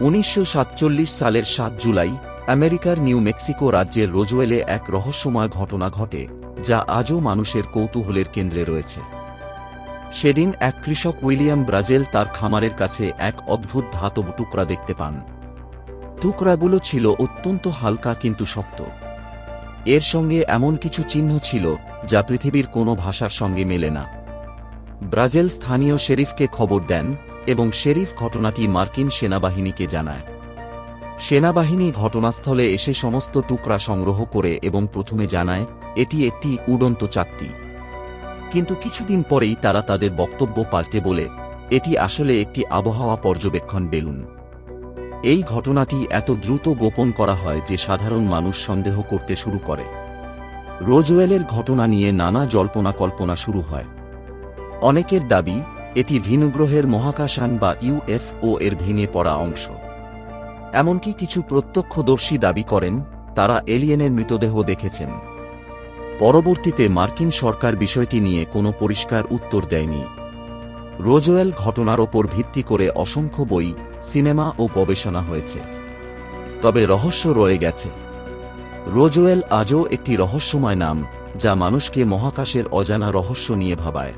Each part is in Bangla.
উনিশশো সাতচল্লিশ সালের সাত জুলাই, আমেরিকার নিউ মেক্সিকো রাজ্যের রোজওয়েলে এক রহস্যময় ঘটনা ঘটে, যা আজও মানুষের কৌতূহলের কেন্দ্রে রয়েছে। সেদিন এক কৃষক উইলিয়াম ব্রাজেল তার খামারের কাছে এক অদ্ভুত ধাতব টুকরা দেখতে পান। টুকরাগুলো ছিল অত্যন্ত হালকা কিন্তু শক্ত। এর সঙ্গে এমন কিছু চিহ্ন ছিল, যা পৃথিবীর কোনো ভাষার সঙ্গে মেলে না। ব্রাজিল স্থানীয় শেরিফকে খবর দেন এবং শেরিফ ঘটনাটি মার্কিন সেনাবাহিনীকে জানায়। সেনাবাহিনী ঘটনাস্থলে এসে সমস্ত টুকরা সংগ্রহ করে এবং প্রথমে জানায়, এটি একটি উড়ন্ত চাকতি। কিন্তু কিছুদিন পরেই তারা তাদের বক্তব্য পাল্টে বলে, এটি আসলে একটি আবহাওয়া পর্যবেক্ষণ বেলুন। এই ঘটনাটি এত দ্রুত গোপন করা হয় যে সাধারণ মানুষ সন্দেহ করতে শুরু করে। রোজওয়েলের ঘটনা নিয়ে নানা জল্পনা কল্পনা শুরু হয়। অনেকের দাবি, এটি ভিনগ্রহের মহাকাশান বা ইউএফও এর ভেঙে পড়া অংশ। এমনকি কিছু প্রত্যক্ষদর্শী দাবি করেন, তারা এলিয়েনের মৃতদেহ দেখেছেন। পরবর্তীতে মার্কিন সরকার বিষয়টি নিয়ে কোনো পরিষ্কার উত্তর দেয়নি। রোজওয়েল ঘটনার ওপর ভিত্তি করে অসংখ্য বই, সিনেমা ও গবেষণা হয়েছে। তবে রহস্য রয়ে গেছে। রোজওয়েল আজও একটি রহস্যময় নাম, যা মানুষকে মহাকাশের অজানা রহস্য নিয়ে ভাবায়।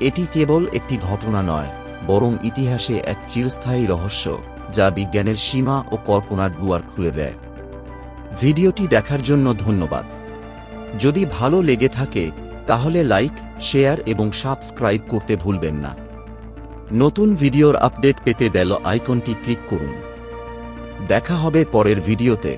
এটি কেবল একটি ঘটনা নয়, বরং ইতিহাসে এক চিরস্থায়ী রহস্য, যা বিজ্ঞানের সীমা ও কল্পনার দুয়ার খুলে দেয়। ভিডিওটি দেখার জন্য ধন্যবাদ। যদি ভালো লেগে থাকে, তাহলে লাইক, শেয়ার এবং সাবস্ক্রাইব করতে ভুলবেন না। নতুন ভিডিওর আপডেট পেতে বেল আইকনটি ক্লিক করুন। দেখা হবে পরের ভিডিওতে।